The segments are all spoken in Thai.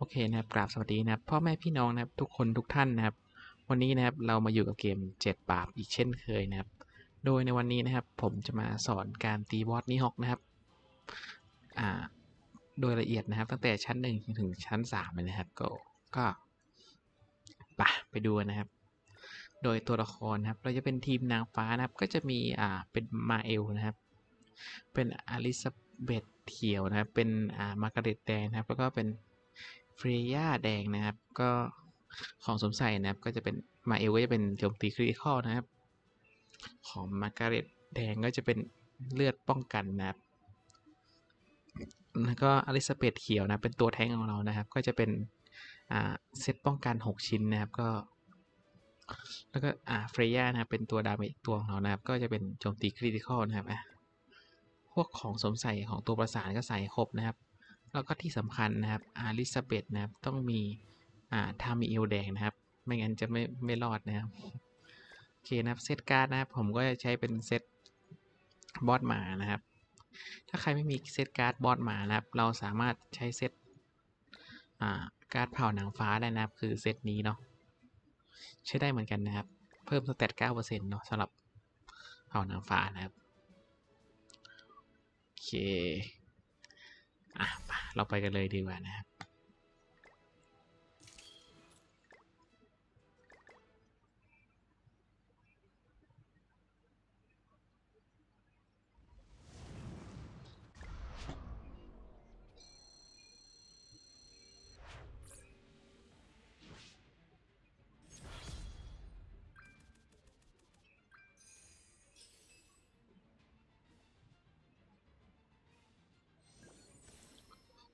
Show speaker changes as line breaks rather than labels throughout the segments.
โอเคนะครับกราบสวัสดีนะครับพ่อแม่พี่น้องนะครับทุกคนทุกท่านนะครับ วันนี้นะครับเรามาอยู่กับเกม7ปราบอีกเช่นเคยนะครับ โดยในวันนี้นะครับผมจะมาสอนการตีบอสนิฮอกนะครับอ่าโดยละเอียดนะครับตั้งแต่ชั้น1ถึงชั้น3เลยนะครับก็ก็ไปไปดูนะครับ โดยตัวละครนะครับ เราจะเป็นทีมนางฟ้านะครับ ก็จะมีอ่าเป็นมาเอลนะครับ เป็นอลิซาเบธเขียวนะครับเป็นอ่ามาร์กาเร็ตแดงนะครับแล้วก็เป็น เฟรย่าแดงนะครับ ก็ของสมใส่นะครับ ก็จะเป็นมาเอลก็จะเป็นโจมตีคริติคอลนะครับ ของมาร์กาเร็ตแดงก็จะเป็นเลือดป้องกันนะครับแล้วก็อลิซาเบธเขียวนะ เป็นตัวแท้งของเรานะครับ ก็จะเป็นอ่าเซตป้องกัน 6 ชิ้นนะครับก็ แล้วก็อ่าเฟรย่านะครับเป็นตัวดาเมจตัวของเรานะครับ ก็จะเป็นโจมตีคริติคอลนะครับอะพวกของสมใส่ของตัวประสานก็ใส่ครบนะครับ แล้วก็ที่สำคัญนะครับอาริซาเบธนะครับต้องมีอ่าทามิเอลแดงนะครับ ไม่งั้นจะไม่ไม่รอดนะครับโอเคนะครับเซตการ์ดนะครับผมก็จะใช้เป็นเซตบอสหมานะครับ ถ้าใครไม่มีเซตการ์ดบอสหมานะครับ เราสามารถใช้เซตอ่าการ์ดเผ่านางฟ้าได้นะครับ คือเซตนี้เนาะใช้ได้เหมือนกันนะครับ เพิ่มสเตต9%เนาะสำหรับเผ่านางฟ้านะครับโอเคอะไป เราไปกันเลยดีกว่านะครับ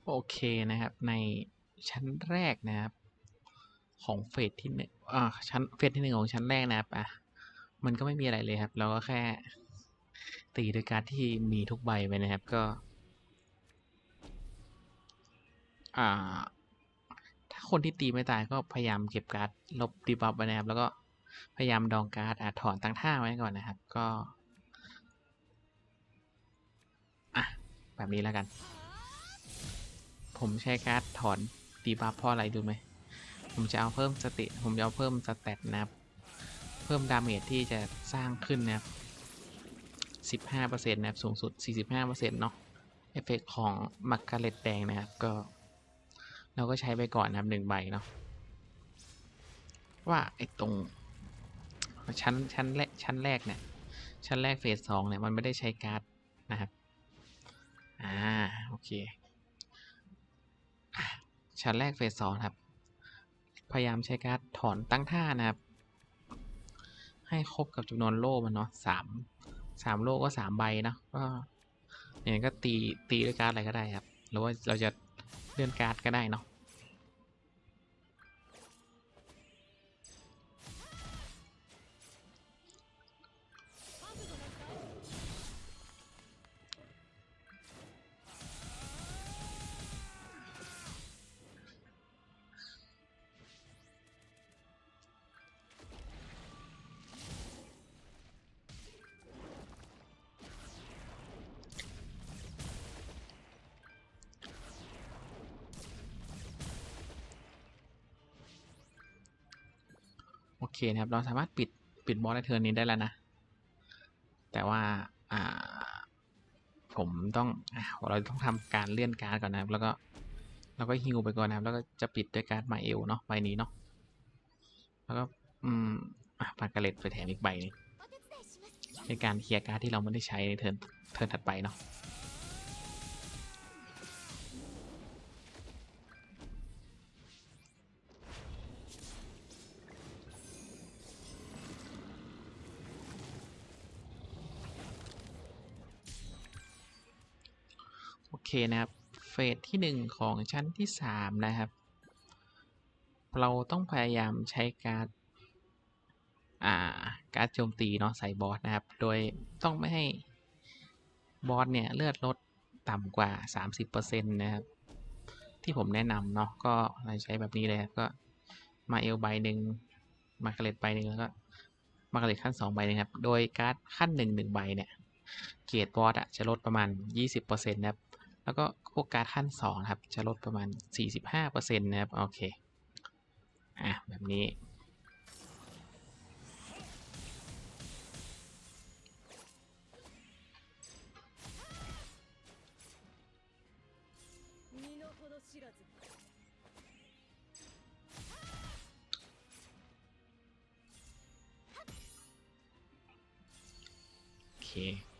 โอเคนะครับ ในชั้นแรกนะครับ ของเฟสที่หนึ่งอ่าชั้นเฟสที่หนึ่งของชั้นแรกนะครับอะมันก็ไม่มีอะไรเลยครับ เราก็แค่ตีโดยการที่มีทุกใบไปนะครับก็ อ่า ถ้าคนที่ตีไม่ตายก็พยายามเก็บการ์ดลบดีบัฟไว้นะครับ แล้วก็พยายามดองการ์ดอาถอนตั้งท่าไว้ก่อนนะครับ ก็ อะ แบบนี้แล้วกัน ผมใช้การ์ดถอนดีบัฟเพราะอะไรดูไหม ผมจะเอาเพิ่มสติ ผมจะเอาเพิ่มสเตตนะครับ เพิ่มดาเมจที่จะสร้างขึ้นนะครับ 15%นะครับ สูงสุด 45%เนาะ เอฟเฟกของมักกาเลตแดงนะครับ ก็ เราก็ใช้ไปก่อนนะครับหนึ่งใบเนาะ ว่าไอ้ตรง ชั้นชั้นแรกชั้นแรกเนี่ย ชั้นแรกเฟสสองเนี่ย มันไม่ได้ใช้การ์ดนะครับ อ่า โอเค ชั้นแรกเฟสสองครับ พยายามใช้การถอนตั้งท่านะครับ ให้ครบกับจำนวนโล่มันเนาะสามสามโล่ก็สามใบเนาะก็อย่างนั้นก็ตีตีด้วยการ์ดอะไรก็ได้ครับ หรือว่าเราจะเลื่อนการ์ดก็ได้เนาะ นะครับ เราสามารถปิดปิดบอสในเทิร์นนี้ได้แล้วนะ แต่ว่าอ่าผมต้องอเราต้องทำการเลื่อนการ์ดก่อนนะครับ แล้วก็แล้วก็ฮิวไปก่อนนะครับ แล้วก็จะปิดด้วยการ์ดมาเอลเนาะใบนี้เนาะแล้วก็อืมอะปากกาเลตไปแถมอีกใบนึงในการเคลียร์การ์ดที่เราไม่ได้ใช้ในเทิร์นเทิร์นถัดไปเนาะ เคนะครับ เฟสที่หนึ่งของชั้นที่สามนะครับ เราต้องพยายามใช้การ์ดอ่าการ์ดโจมตีเนาะใส่บอสนะครับ โดยต้องไม่ให้บอสเนี่ยเลือดลดต่ำกว่า 30%นะครับ ที่ผมแนะนำเนาะก็เราใช้แบบนี้เลยครับก็มาเอลใบหนึ่งมาเกล็ดใบหนึ่งแล้วก็มาเกล็ดขั้นสองใบหนึงครับ โดยการ์ดขั้นหนึ่งหนึ่งใบเนี่ยเกียรดบอสอะจะลดประมาณ 20%นะครับ แล้วก็พวการขั้น2ครับ จะลดประมาณ 45%นะครับ โอเค อะ แบบนี้ โอเค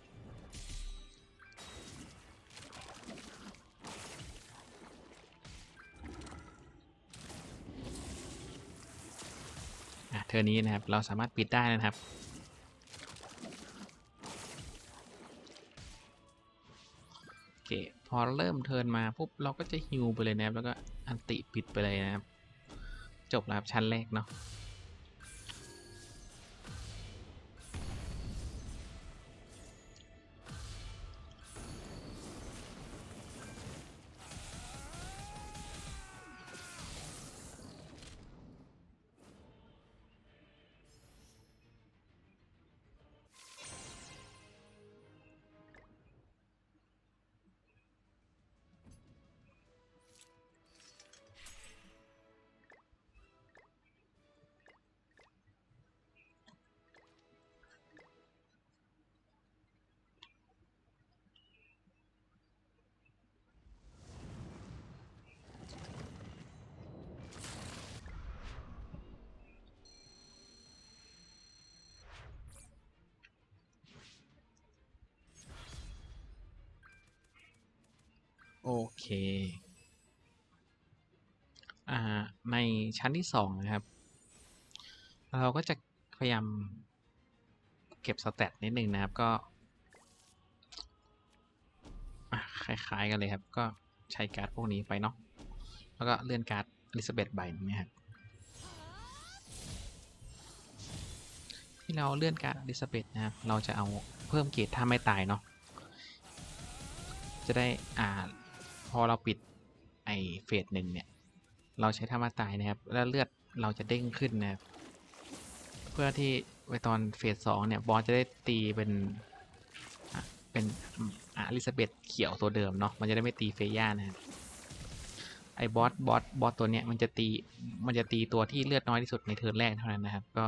อะเธอร์นี้นะครับ เราสามารถปิดได้นะครับ โอเค พอเริ่มเทิร์นมาปุ๊บเราก็จะฮิวไปเลยนะครับ แล้วก็อันติปิดไปเลยนะครับ จบแล้วครับชั้นแรกเนาะ โอเค อ่า ในชั้นที่สองนะครับ เราก็จะพยายามเก็บสแตทนิดนึงนะครับ ก็คล้ายๆกันเลยครับ ก็ใช้การ์ดพวกนี้ไปเนาะ แล้วก็เลื่อนการ์ดอลิซาเบธใบนี้นะครับ ที่เราเลื่อนการ์ดอลิซาเบธนะครับ เราจะเอาเพิ่มเกรดถ้าไม่ตายเนาะ จะได้อ่า อเราปิดไอเฟสหนึ่งเนี่ย เราใช้ธรรมตายนะครับ แล้วเลือดเราจะเด้งขึ้นนะครับ เพื่อที่ไวตอนเฟสสองเนี่ย บอสจะได้ตีเป็นเป็นอาอลิซาเบธเขียวตัวเดิมเนาะ มันจะได้ไม่ตีเฟย่านะครับไอ้บอส บอส บอสตัวเนี้ยมันจะตี มันจะตีตัวที่เลือดน้อยที่สุดในเทิร์นแรกเท่านั้นนะครับ ก็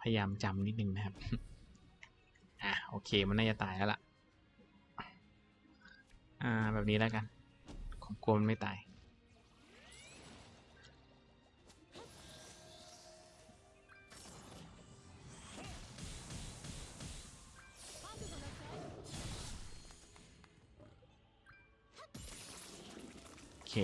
พยายามจำนิดนึงนะครับ อะโอเค มันน่าจะตายแล้วล่ะ อ่า แบบนี้แล้วกัน ของกลัวมันไม่ตาย โอเค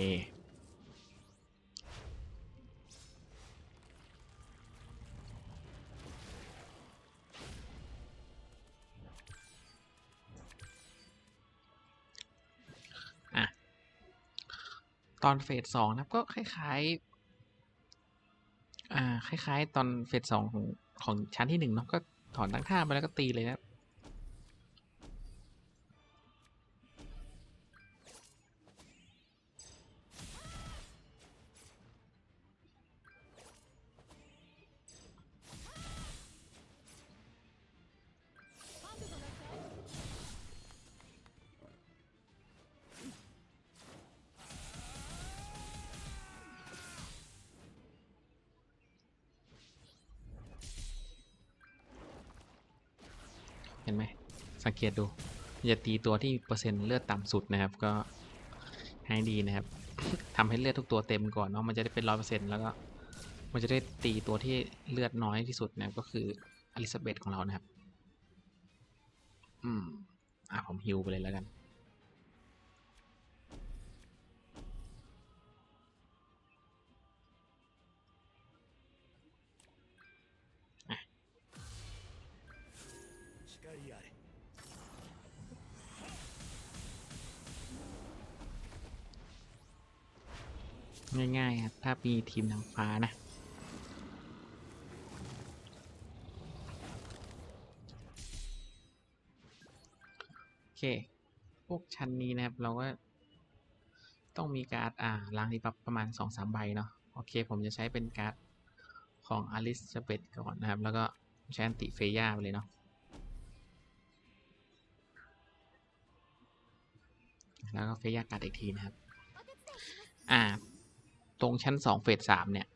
อนเฟสสองนะครับ ก็คล้ายๆ อ่า คล้าย ๆ ตอนเฟสสองของของชั้นที่หนึ่งเนาะก็ถอนตั้งท่าไปแล้วก็ตีเลยนะ ห็นไหมสังเกตดูมันจะตีตัวที่เปอร์เซ็นต์เลือดต่ำสุดนะครับ ก็ให้ดีนะครับทำให้เลือดทุกตัวเต็มก่อนเนาะมันจะได้เป็นร้อยเปอร์เซ็นต์แล้วก็มันจะได้ตีตัวที่เลือดน้อยที่สุดนะครับก็คืออลิซาเบธของเรานะครับ อืมอะผมฮิวไปเลยแล้วกัน ง่ายๆครับ ถ้ามีทีมนางฟ้านะโอเค พวกชั้นนี้นะครับ เราก็ต้องมีการ์ดอ่าล้างที่ปรับประมาณสองสามใบเนาะโอเค ผมจะใช้เป็นการ์ดของอลิซาเบธก่อนนะครับ แล้วก็ใช้อันติเฟย่าไปเลยเนาะแล้วก็เฟย่าการ์ดอีกทีนะครับ อ่า ตรงชั้นสองเฟสสามเนี่ย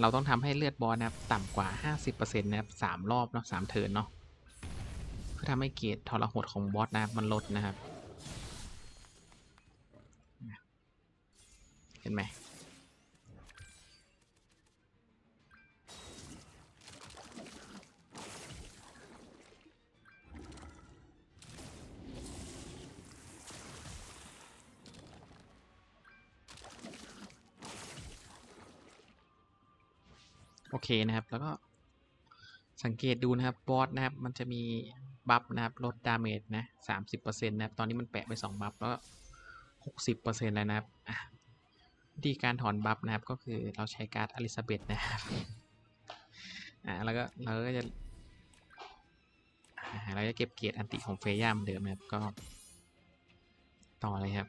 เราต้องทำให้เลือดบอสนะครับต่ำกว่าห้าสิบเปอร์เซ็นต์นะครับสามรอบเนาะสามเทิร์นเนาะเพื่อทำให้เกรดทรหดของบอสนะครับมันลดนะครับ เห็นไหม โอเคนะครับ แล้วก็สังเกตดูนะครับบอสนะครับ มันจะมีบัฟนะครับลดดาเมจนะสามสิบเปอร์เซ็นต์นะครับ ตอนนี้มันแปะไปสองบัฟแล้วหกสิบเปอร์เซ็นต์แล้วนะครับวิธีการถอนบัฟนะครับ ก็คือเราใช้การ์ดอลิซาเบธนะครับอ่าแล้วก็เราก็จะเราจะเก็บเกียรติอันติของเฟย่าเหมือนเดิมนะครับก็ต่อเลยครับ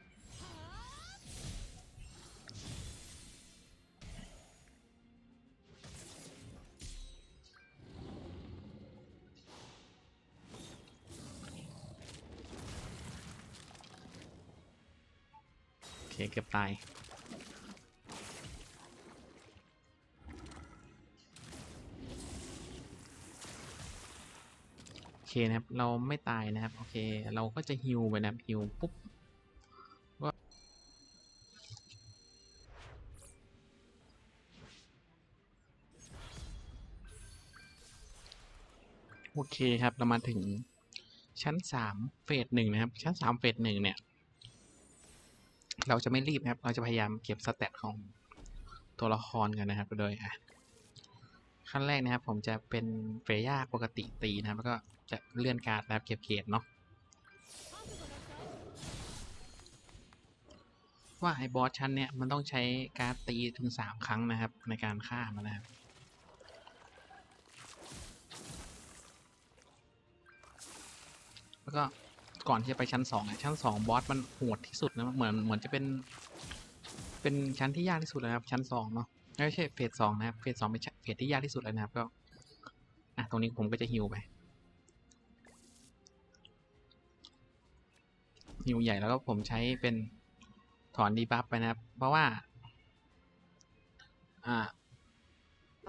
คเกือบตาย โอเคนะครับ เราไม่ตายนะครับ โอเค เราก็จะฮิวไปนะครับฮิวปุ๊บก็โอเคครับ เรามาถึงชั้นสามเฟสหนึ่งนะครับ ชั้นสามเฟสหนึ่งเนี่ย เราจะไม่รีบนะครับ เราจะพยายามเก็บสเตตของตัวละครกันนะครับโดยอะขั้นแรกนะครับ ผมจะเป็นเฟรย่าปกติตีนะครับ แล้วก็จะเลื่อนการ์ดนะครับเก็บเกียรติเนาะว่าไอ้บอสชั้นเนี่ยมันต้องใช้การ์ดตีถึงสามครั้งนะครับ ในการฆ่ามันนะครับ แล้วก็ ก่อนที่จะไปชั้นสองอะชั้นสองบอสมันโหดที่สุดนะเหมือนเหมือนจะเป็น เป็นชั้นที่ยากที่สุดเลยครับ ชั้นสองเนาะไม่ใช่เฟสสองนะครับเฟสสองเป็นเฟสที่ยากที่สุดเลยนะครับก็อะตรงนี้ผมก็จะฮิวไปฮิวใหญ่แล้วก็ผมใช้เป็นถอนดีบัฟไปนะครับ เพราะว่า อ่า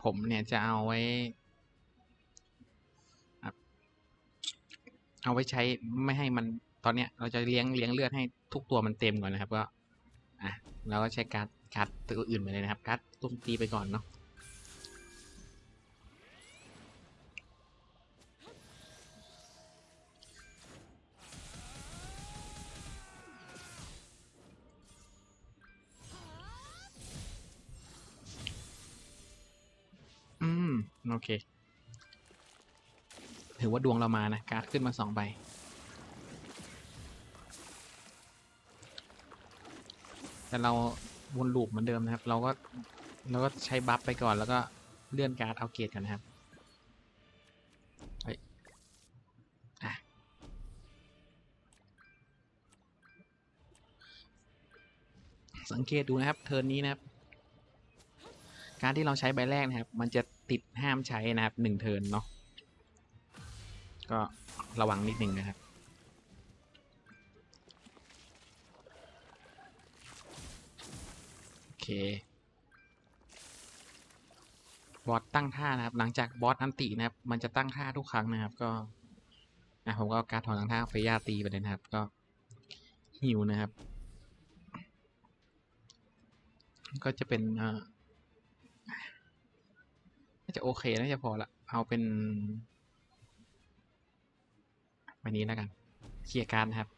ผมเนี่ยจะเอาไว้ เอาไว้ใช้ไม่ให้มันตอนเนี้ยเราจะเลี้ยงเลี้ยงเลือดให้ทุกตัวมันเต็มก่อนนะครับก็อะเราก็ใช้การ์ดการ์ดตัวอื่นไปเลยนะครับการ์ดตุ้มตีไปก่อนเนาะอืมโอเค อว่าดวงเรามานะการ์ดขึ้นมาสองใบแต่เราวนลูปเหมือนเดิมนะครับ เราก็เราก็ใช้บัฟไปก่อนแล้วก็เลื่อนการ์ดเอาเกรดกันนะครับเฮ้ยอะสังเกตดูนะครับ เทิร์นนี้นะครับ การที่เราใช้ใบแรกนะครับ มันจะติดห้ามใช้นะครับหนึ่งเทิร์นเนาะ ก็ระวังนิดนึงนะครับ โอเค บอสตั้งท่านะครับ หลังจากบอสอันตินะครับ มันจะตั้งท่าทุกครั้งนะครับ ก็อะผมก็การถอนตั้งท่าเฟย่าตีไปเลยนะครับ ก็ฮิวนะครับ ก็จะเป็นเอ่อน่าจะโอเคน่าจะพอละ เอาเป็น ใบนี้แล้วกันเคลียร์การนะครับ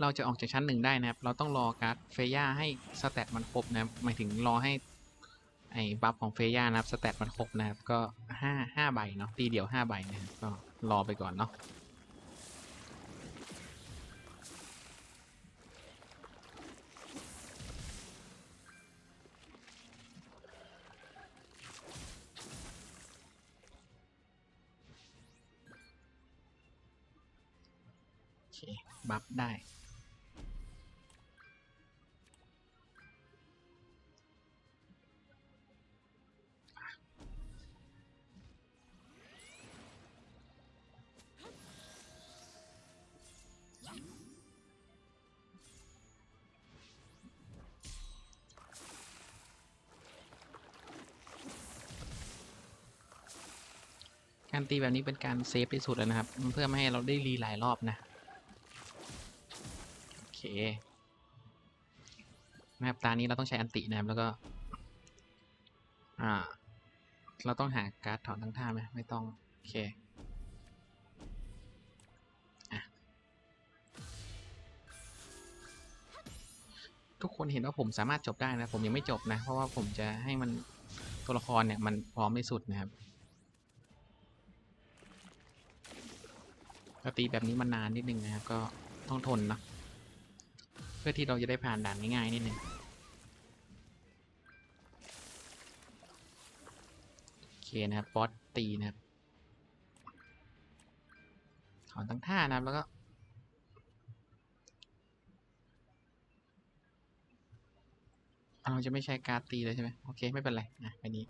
เราจะออกจากชั้นหนึ่งได้นะครับ เราต้องรอการ์ดเฟย่าให้สแตทมันครบนะครับหมายถึงรอให้ไอ้บัฟของเฟย่านะครับสแตทมันครบนะครับ ก็ห้าห้าใบเนาะตีเดียวห้าใบนะครับก็รอไปก่อนเนาะ บัฟได้ การตีแบบนี้เป็นการเซฟที่สุดแล้วนะครับ เพื่อไม่ให้เราได้รีหลายรอบนะ เคนะครับตานี้เราต้องใช้อันตินะครับแล้วก็ อ่า เราต้องหาการ์ดถอนทั้งท่าไหมไม่ต้อง โอเคทุกคนเห็นว่าผมสามารถจบได้นะ ผมยังไม่จบนะ เพราะว่าผมจะให้มันตัวละครเนี่ย มันพร้อมที่สุดนะครับตีแบบนี้มันนานนิดนึงนะครับ ก็ต้องทนนะ พื่อที่เราจะได้ผ่านด่านง่ายๆนิดนึงโอเคนะครับบอสตีนะครับถอนตั้งท่านะครับแล้วก็เราจะไม่ใช้การตีเลยใช่ไหมโอเค ไม่เป็นไรนะอันนี้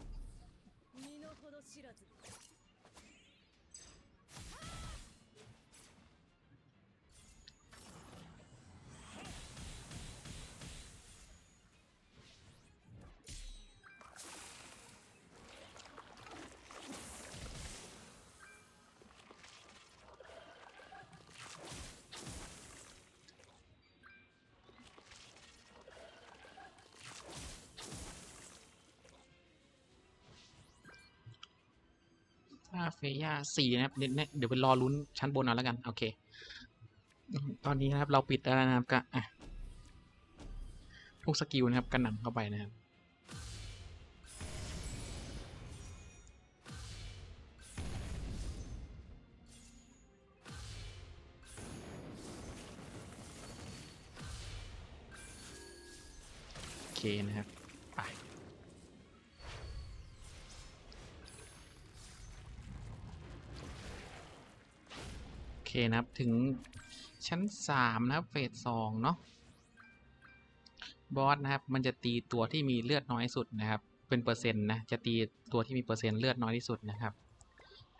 เฟย่าสี่นะครับเดี๋ยวเนี่ยเดี๋ยวไปรอลุ้นชั้นบนเอาแล้วกัน โอเค ตอนนี้นะครับเราปิดแล้วนะครับก็อะทุกสกิลนะครับกระหน่ำเข้าไปนะครับโอเคนะครับ นะครับ ถึงชั้นสามนะครับ เฟสสองเนาะบอสนะครับ มันจะตีตัวที่มีเลือดน้อยสุดนะครับ เป็นเปอร์เซ็นต์นะ จะตีตัวที่มีเปอร์เซ็นต์เลือดน้อยที่สุดนะครับ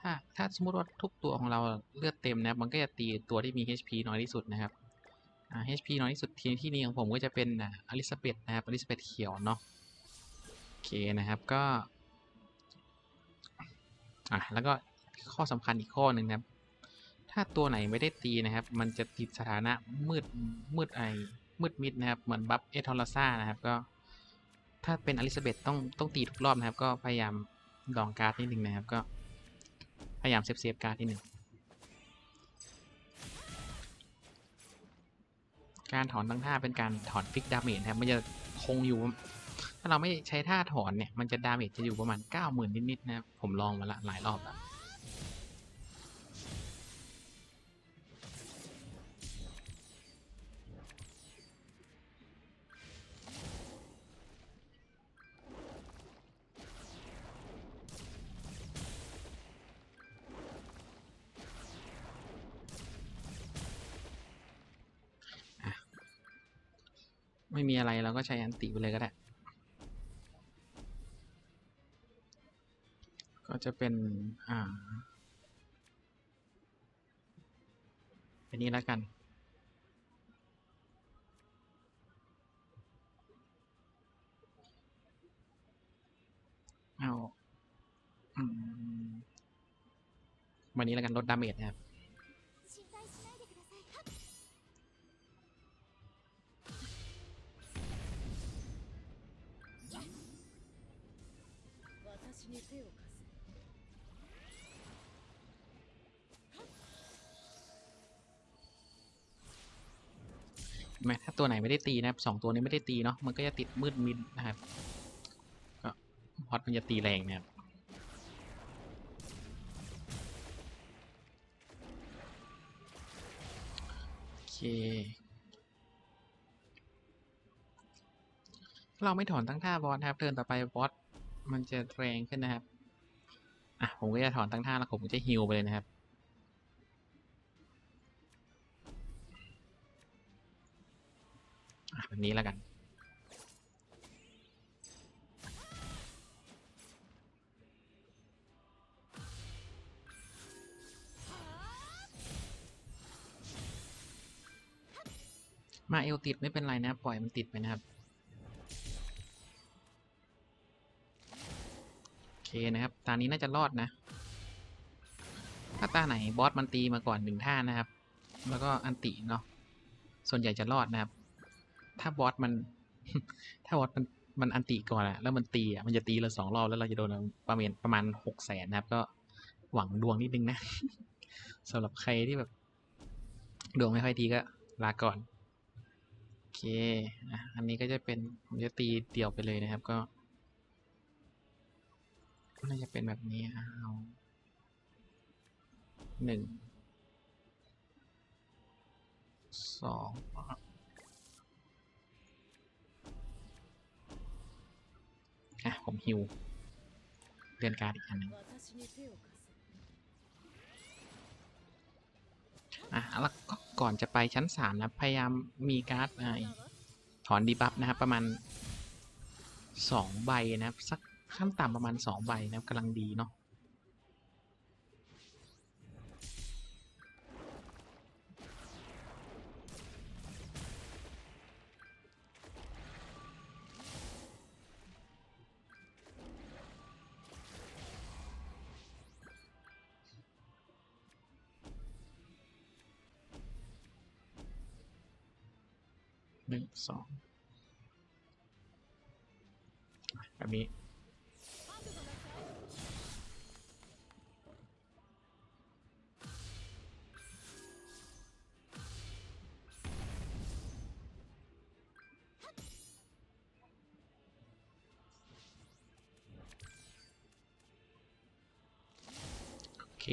ถ้าถ้าสมมติว่าทุกตัวของเราเลือดเต็มนะมันก็จะตีตัวที่มี HP น้อยที่สุดนะครับ HP น้อยที่สุดทีที่นี้ของผมก็จะเป็นอ่าอลิซาเบธนะครับอลิซาเบธเขียวเนาะโอเคนะครับก็อะแล้วก็ข้อสำคัญอีกข้อหนึ่งนะครับ ถ้าตัวไหนไม่ได้ตีนะครับ มันจะติดสถานะมืดมืดไอมืดมิดนะครับ เหมือนบัฟเอทอร์ซ่านะครับก็ ถ้าเป็นอลิซาเบธต้องต้องตีทุกรอบนะครับ ก็พยายามดองการ์ดนิดหนึ่งนะครับก็ พยายามเซฟเซฟการ์ดนิดนึงการถอนตั้งท่าเป็นการถอนฟิกดาเมจนะครับมันจะคงอยู่ ถ้าเราไม่ใช้ท่าถอนเนี่ย มันจะดาเมจจะอยู่ประมาณ 90,000 นิดๆนะครับผมลองมาละหลายรอบแล้ว ไม่มีอะไรเราก็ใช้อันติไปเลยก็ได้ ก็จะเป็น อ่าอันนี้แล้วกันเอาอืมวันนี้แล้วกันลดดาเมจนะครับ ไหมถ้าตัวไหนไม่ได้ตีนะครับสองตัวนี้ไม่ได้ตีเนาะมันก็จะติดมืดมิดนะครับก็พอดมันจะตีแรงนะครับโอเคถ้าเราไม่ถอนตั้งท่าบอสนะครับเทิร์นต่อไปบอสมันจะแรงขึ้นนะครับอะผมก็จะถอนตั้งท่าแล้วผมก็จะฮิวไปเลยนะครับ แบบนี้แล้วกัน มาเอลติดไม่เป็นไรนะ ปล่อยมันติดไปนะครับ โอเคนะครับตอนนี้น่าจะรอดนะ ถ้าตาไหนบอสมันตีมาก่อนหนึ่งท่านะครับ แล้วก็อันติเนาะ ส่วนใหญ่จะรอดนะครับ ถ้าบอสมัน ถ้าบอสมันมันอันติก่อนอะแล้วมันตีอะมันจะตีเราสองรอบแล้วเราจะโดนประมาณประมาณหกแสนนะครับ ก็หวังดวงนิดนึงนะสำหรับใครที่แบบ ดวงไม่ค่อยดีก็ลาก่อน โอเคอันนี้ก็จะเป็นผมจะตีเดี่ยวไปเลยนะครับก็น่าจะเป็นแบบนี้อะเอาหนึ่งสอง่ะ ผมฮิวเลื่อนการอีกอันหนึ่งอะแล้วก็ก่อนจะไปชั้น 3 นะ พยายามมีการ์ดถอนดีบัฟนะครับ ประมาณ 2 ใบนะครัสักขั้นต่ำประมาณ 2 ใบนะครักำลังดีเนาะ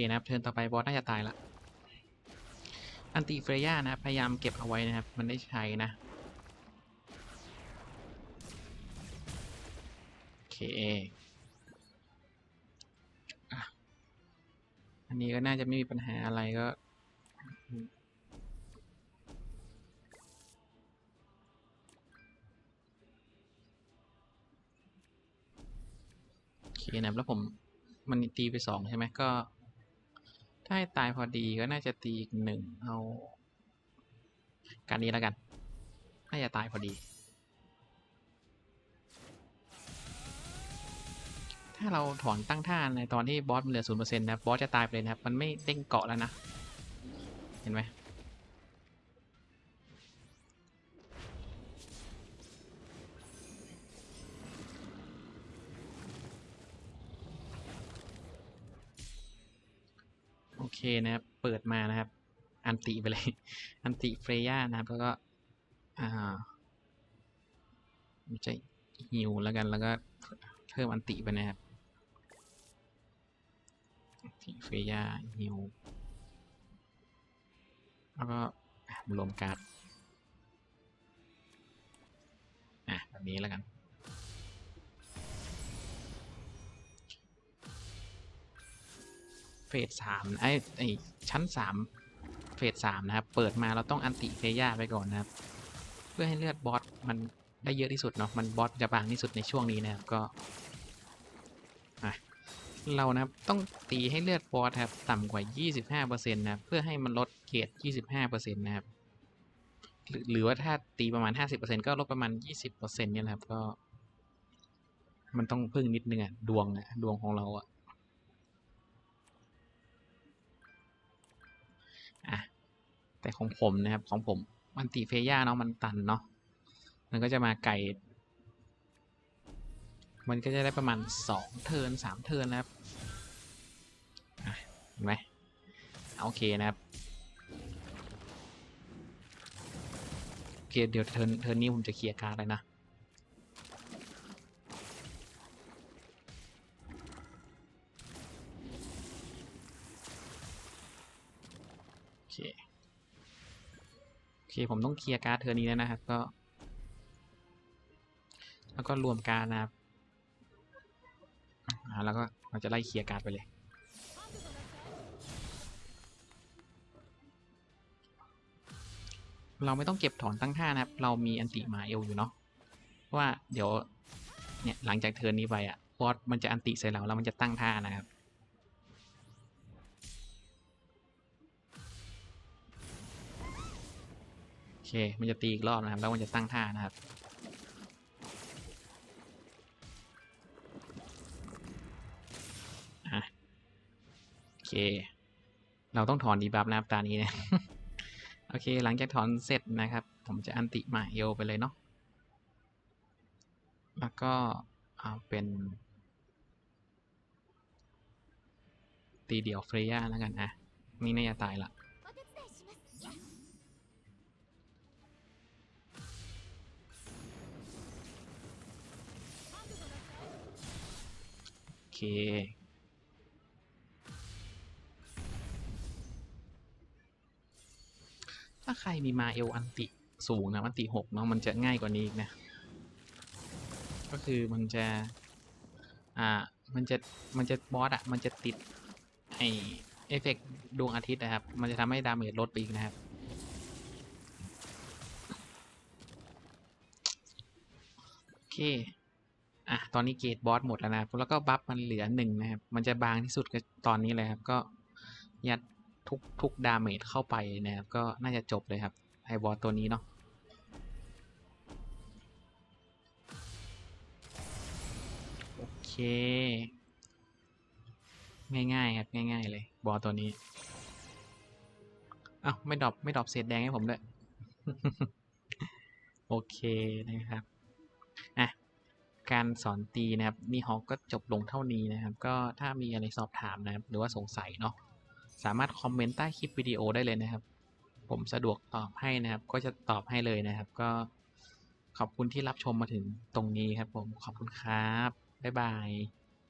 นะครับเทิร์นต่อไปบอสน่าจะตายละอันติเฟรย่านะพยายามเก็บเอาไว้นะครับ มันได้ใช้นะโอเคอันนี้ก็น่าจะไม่มีปัญหาอะไรก็โอเคนะครับแล้วผมมันตีไปสองใช่ไหมก็ ถ้าให้ตายพอดีก็น่าจะตีอีกหนึ่งเอา การนี้แล้วกัน น่าจะตายพอดี ถ้าเราถอนตั้งท่าในตอนที่บอสมันเหลือศูนย์เปอร์เซ็นต์นะบบอสจะตายไปเลยนะครับ มันไม่เด้งเกาะแล้วนะ เห็นไหม อเคนะครับ เปิดมานะครับ อันติไปเลย อันติเฟรย่านะครับ แล้วก็ อ่าจะฮิวแล้วกัน แล้วก็เพิ่มอันติไปนะครับอันติเฟรย่าฮิว แล้วก็รวมการ์ดอะแบบนี้แล้วกัน เฟสสามไอ้ไอ้ชั้นสามเฟสสามนะครับ เปิดมาเราต้องอันติเฟย่าไปก่อนนะครับ เพื่อให้เลือดบอสมันได้เยอะที่สุดเนาะมันบอสจะบางที่สุดในช่วงนี้นะครับก็เรานะครับต้องตีให้เลือดบอสครับต่ำกว่า 25%นะครับเพื่อให้มันลดเกรด25%นะครับหรือหรือว่าถ้าตีประมาณ 50%ก็ลดประมาณ 20%เนี่ยนะครับก็ มันต้องพึ่งนิดนึงอะดวงอะดวงของเราอะ แต่ของผมนะครับของผมมันติเฟย่าเนาะมันตันเนาะมันก็จะมาไก่มันก็จะได้ประมาณสองเทิร์นสามเทิร์นนะครับเห็นไหมโอเคนะครับโอเคเดี๋ยวเทิร์นเทิร์นนี้ผมจะเคลียร์การ์ดเลยนะโอเค เคผมต้องเคลียร์การ์ดเทอร์นี้แล้วนะครับก็ แล้วก็รวมการนะครับแล้วก็เราจะไล่เคลียร์การ์ดไปเลยเราไม่ต้องเก็บถอนตั้งท่านะครับ เรามีอันติมาเอลอยู่เนาะเพราะว่าเดี๋ยวเนี่ยหลังจากเทิร์นนี้ไปอะบอสมันจะอันติใส่เราแล้วมันจะตั้งท่านะครับ เค มันจะตีอีกรอบนะครับ แล้วมันจะตั้งท่านะครับอะโอเค เราต้องถอนดีบัฟนะครับตานี้เนี่ยโอเค หลังจากถอนเสร็จนะครับ ผมจะอันติมาเอลไปเลยเนาะ แล้วก็เอาเป็น ตีเดี่ยวเฟรย่าแล้วกันนะ นี่น่าจะตายละ เค ถ้าใครมีมาเอลอันติสูงนะอันติหกเนาะมันจะง่ายกว่านี้อีกนะ ก็คือมันจะ อ่า มันจะ มันจะบอสอะมันจะติด ไอเอฟเฟกต์ดวงอาทิตย์นะครับ มันจะทำให้ดาเมจลดไปอีกนะครับโอเค อะตอนนี้เกรดบอสหมดแล้วนะครับแล้วก็บัฟมันเหลือหนึ่งนะครับ มันจะบางที่สุดก็ตอนนี้เลยครับ ก็ยัดทุกทุกดาเมจเข้าไปนะครับ ก็น่าจะจบเลยครับไอบอสตัวนี้เนาะโอเค ง่ายๆครับ ง่ายๆเลย บอสตัวนี้อ้าวไม่ดรอปไม่ดรอปเศษแดงให้ผมด้วย โอเคนะครับ การสอนตีนะครับมีฮอกก็จบลงเท่านี้นะครับ ก็ถ้ามีอะไรสอบถามนะครับ หรือว่าสงสัยเนาะสามารถคอมเมนต์ใต้คลิปวิดีโอได้เลยนะครับ ผมสะดวกตอบให้นะครับ ก็จะตอบให้เลยนะครับ ก็ขอบคุณที่รับชมมาถึงตรงนี้ครับผมขอบคุณครับบ๊ายบาย